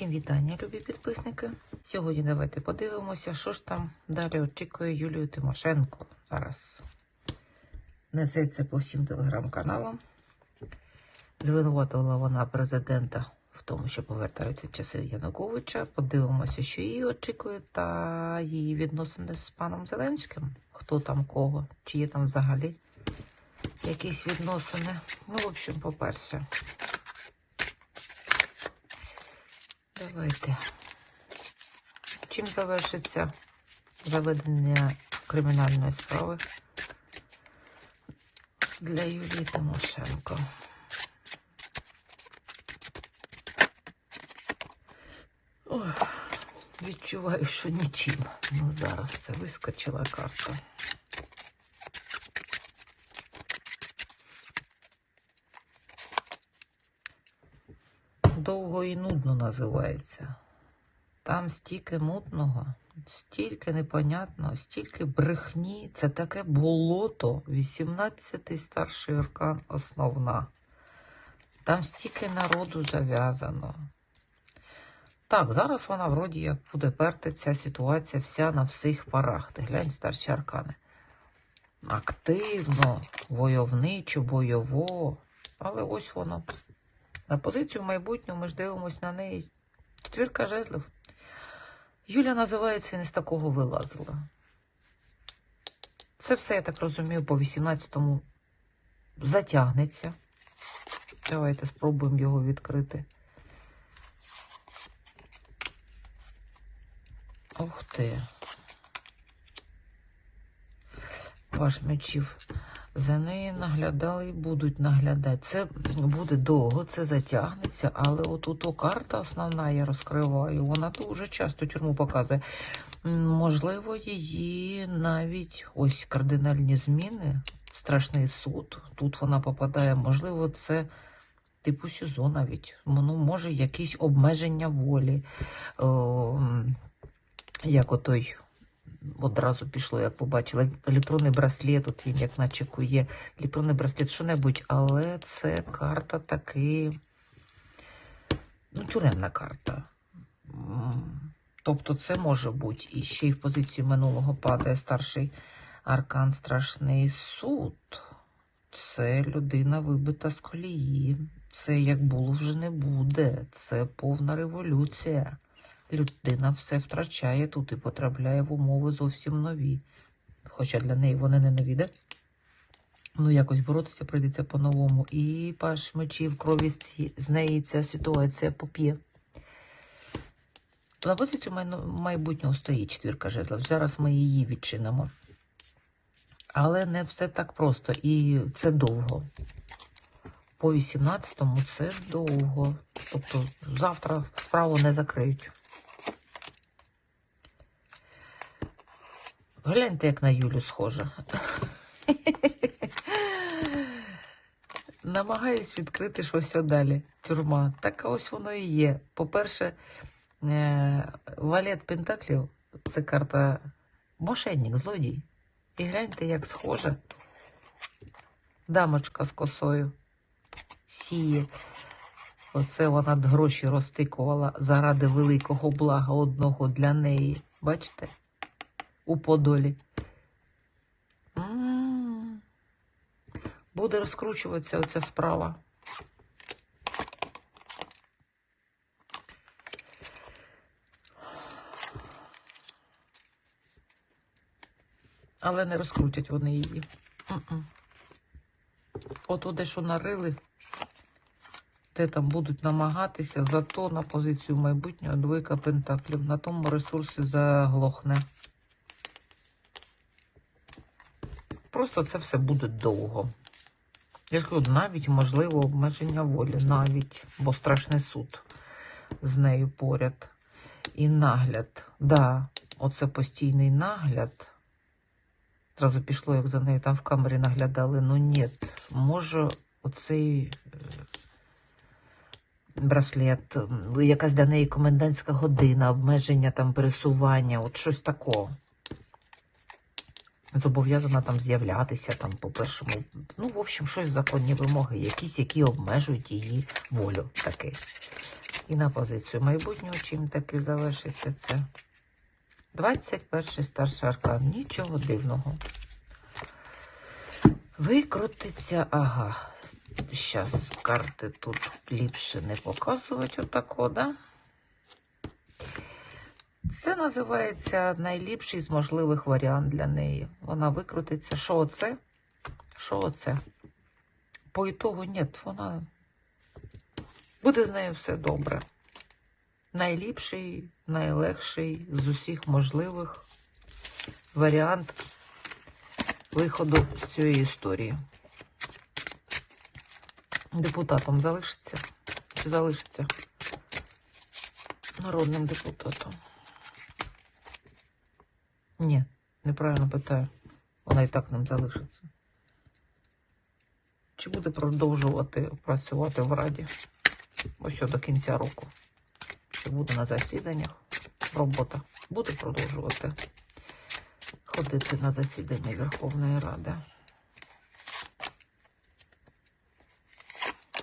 Всім вітання, любі підписники. Сьогодні давайте подивимося, що ж там далі очікує Юлію Тимошенко. Зараз несеться по всім телеграм-каналам. Звинуватила вона президента в тому, що повертаються часи Януковича. Подивимося, що її очікує, та її відносини з паном Зеленським. Хто там кого, чи є там взагалі якісь відносини. Ну, в общем, по-перше, Давайте. Чим завершиться заведення кримінальної справи для Юлії Тимошенко? Ой, відчуваю, що нічим. Ну, зараз це вискочила карта. Довго і нудно називається. Там стільки мутного, стільки непонятного, стільки брехні. Це таке болото. 18-й старший аркан основна. Там стільки народу зав'язано. Так, зараз вона вроді як буде перти ця ситуація вся на всіх парах. Ти глянь, старші аркани. Активно, войовничо, бойово. Але ось воно. На позицію в майбутньому ми ж дивимося на неї. Четвірка жезлів. Юля називається і не з такого вилазила. Це все, я так розумію, по 18-му затягнеться. Давайте спробуємо його відкрити. Ух ти. Ваш мечів. За неї наглядали і будуть наглядати. Це буде довго, це затягнеться, але отут карта основна я розкриваю. Вона дуже часто тюрму показує. Можливо, її навіть ось кардинальні зміни, страшний суд. Тут вона попадає. Можливо, це типу СІЗО навіть. Ну, може, якісь обмеження волі. О, як отой одразу пішло, як побачила. Електронний браслет, от він як наче кує. Електронний браслет, що-небудь, але це карта таки. Ну, тюремна карта. Тобто, це може бути і ще й в позицію минулого падає старший аркан Страшний суд. Це людина вибита з колії. Це як було вже не буде. Це повна революція. Людина все втрачає тут і потрапляє в умови зовсім нові. Хоча для неї вони не нові, де? Ну, якось боротися прийдеться по-новому. І паш мечів крові з неї ця ситуація поп'є. На позицію майбутнього стоїть четвірка жезлів. Зараз ми її відчинимо. Але не все так просто. І це довго. По 18-му це довго. Тобто завтра справу не закриють. Гляньте, як на Юлю схожа. Намагаюсь відкрити щось далі. Тюрма. Так ось воно і є. По-перше, е, валет Пентаклів це карта мошенник, злодій. І гляньте, як схожа. Дамочка з косою сіє. Оце вона гроші розтикувала заради великого блага одного для неї. Бачите? У Подолі. М. Буде розкручуватися оця справа. Але не розкрутять вони її. М-м. От туди, що нарили, де там будуть намагатися, зато на позицію майбутнього двойка пентаклів. На тому ресурсі заглохне. Просто це все буде довго. Я ж навіть можливо обмеження волі, навіть, бо страшний суд з нею поряд. І нагляд. Да, оце постійний нагляд. Зразу пішло, як за нею там в камері наглядали. Ну ні, може, оцей е, браслет, якась для неї комендантська година, обмеження там пересування, от щось такого. Зобов'язана там з'являтися там по першому. Ну, в общем, щось законні вимоги, якісь, які обмежують її волю таки. І на позицію майбутнього, чим таки завершиться це. 21 старший аркан. Нічого дивного. Викрутиться, ага. Зараз карти тут ліпше не показувати отако, да? Це називається найліпший з можливих варіант для неї. Вона викрутиться. Що оце? Що оце? По ітогу ні, вона буде з нею все добре. Найліпший, найлегший з усіх можливих варіант виходу з цієї історії. Депутатом залишиться? Чи залишиться? Народним депутатом. Ні, неправильно питаю. Вона і так ним залишиться. Чи буде продовжувати працювати в Раді? Ось до кінця року. Чи буде на засіданнях? Робота буде продовжувати ходити на засідання Верховної Ради.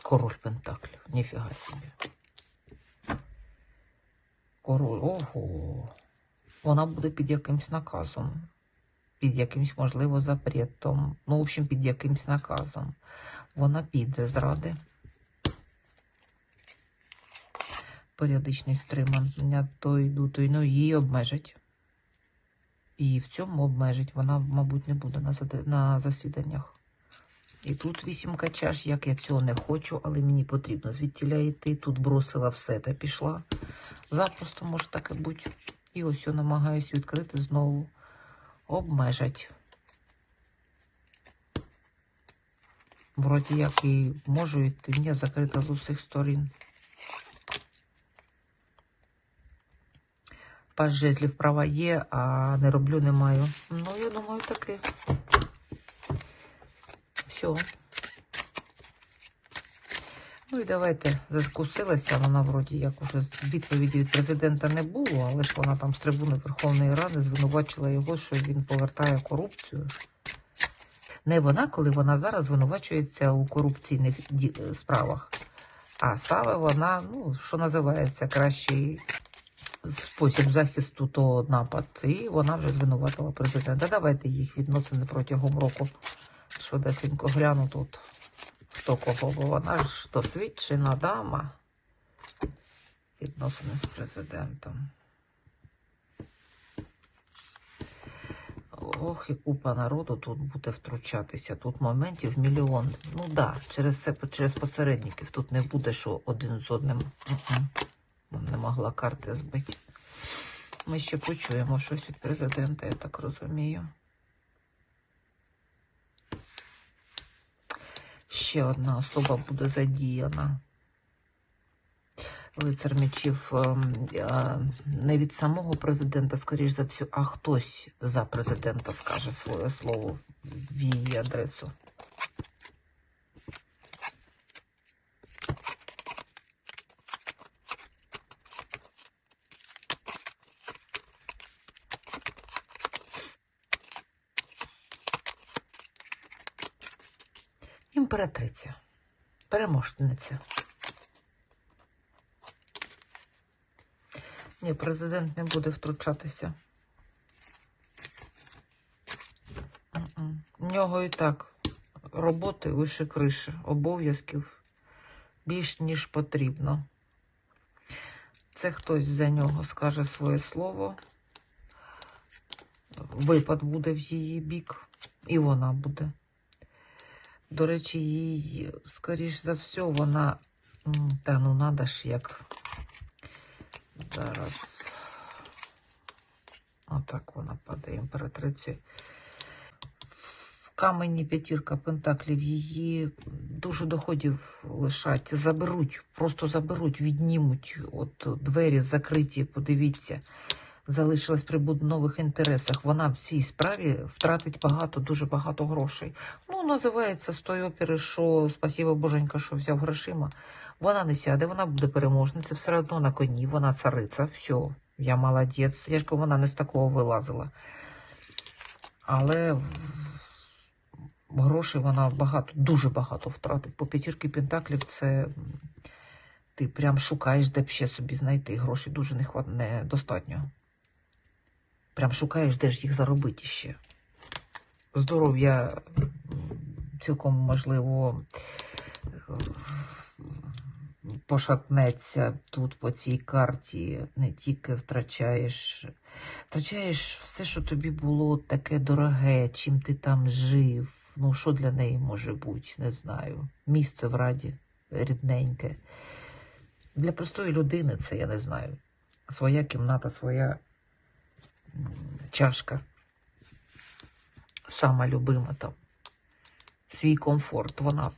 Король Пентаклів. Ніфіга собі. Король. Ого. Вона буде під якимсь наказом. Під якимсь, можливо, запретом. Ну, в общем, під якимсь наказом. Вона піде з ради. Періодичні стримання то йду, то й ну, її обмежать. І в цьому обмежить. Вона, мабуть, не буде на, на засіданнях. І тут вісімка чаш, як я цього не хочу, але мені потрібно звідтіля йти. Тут бросила все та пішла. Запросто може таке бути. І ось я намагаюсь відкрити знову. Обмежать. Вроді як і можу йти, ні, закрита з усіх сторін. Паж жезлів права є, а не роблю не маю. Ну, я думаю, таки. Все. Ну і давайте закусилася. Вона вроді як уже відповіді від президента не було, але ж вона там з трибуни Верховної Ради звинувачила його, що він повертає корупцію. Не вона, коли вона зараз звинувачується у корупційних справах. А саме вона, ну, що називається, кращий спосіб захисту, то напад. І вона вже звинуватила президента. Давайте їх відносини протягом року швидесенько гляну тут. Хто кого, бо вона ж досвідчена дама. Відносини з президентом. Ох, і купа народу тут буде втручатися. Тут моментів мільйон. Ну так, да, через через посередників. Тут не буде, що один з одним не могла карти збити. Ми ще почуємо щось від президента, я так розумію. Ще одна особа буде задіяна. Лицар мечів ем, е, не від самого президента, скоріш за все, а хтось за президента скаже своє слово в її адресу. Імператриця, переможниця. Ні, президент не буде втручатися. У нього і так роботи вище криші, обов'язків більш ніж потрібно. Це хтось за нього скаже своє слово. Випад буде в її бік, і вона буде. До речі, їй, скоріш за все, вона. Та ну надо ж як. Зараз. Отак вона падає імператрицею. В камені п'ятірка пентаклів її дуже доходів лишать. Заберуть, просто заберуть, віднімуть. От двері закриті, подивіться. Залишилась при нових інтересах. Вона в цій справі втратить багато, дуже багато грошей. Ну, називається з тої опери, що спасіба Боженька, що взяв грошима. Вона не сяде, вона буде переможниця, все одно на коні, вона цариця, все, я молодець. Я ж вона не з такого вилазила. Але грошей вона багато, дуже багато втратить. По п'ятірки пентаклів це Ти прям шукаєш, де б ще собі знайти. Грошей дуже недостатньо. Прям шукаєш, де ж їх заробити ще. Здоров'я цілком можливо пошатнеться тут по цій карті. Не тільки втрачаєш, втрачаєш все, що тобі було таке дороге, чим ти там жив. Ну, що для неї може бути, не знаю. Місце в раді рідненьке. Для простої людини це я не знаю. Своя кімната, своя чашка. Сама любима там. Свій комфорт. Вона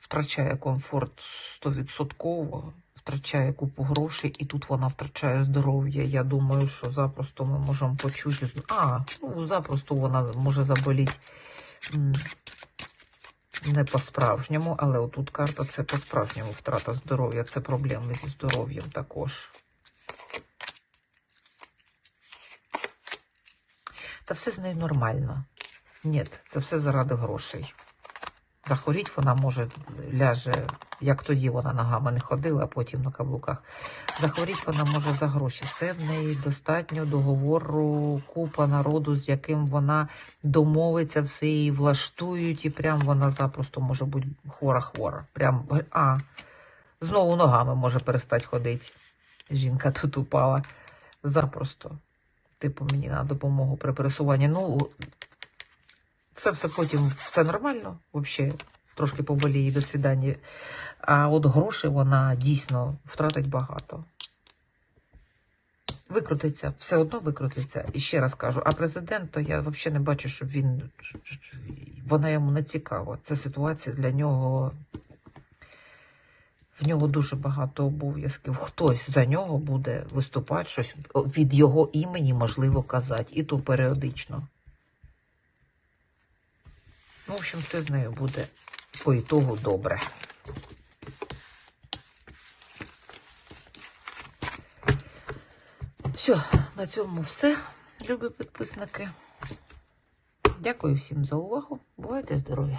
втрачає комфорт стовідсотково, втрачає купу грошей, і тут вона втрачає здоров'я. Я думаю, що запросто ми можемо почути. А, ну запросто вона може заболіти не по-справжньому, але отут карта це по-справжньому втрата здоров'я, це проблеми зі здоров'ям також. Та все з нею нормально. Ні, це все заради грошей. Захворіть вона може ляже, як тоді вона ногами не ходила, а потім на каблуках. Захворіть вона може за гроші. Все в неї достатньо договору, купа народу, з яким вона домовиться, все її влаштують, і прям вона запросто може бути хвора-хвора. Прям, а, знову ногами може перестати ходити. Жінка тут упала. Запросто. Типу, мені на допомогу при пересуванні. Ну, це все потім все нормально, взагалі, трошки поболіє до свідання. А от грошей вона дійсно втратить багато. Викрутиться, все одно викрутиться. І ще раз кажу, а президент, то я взагалі не бачу, щоб він. Вона йому не цікава. Ця ситуація для нього. В нього дуже багато обов'язків. Хтось за нього буде виступати, щось від його імені можливо казати, і то періодично. Ну, в общем, все з нею буде по ітогу добре. Все, на цьому все, любі підписники. Дякую всім за увагу. Бувайте здорові!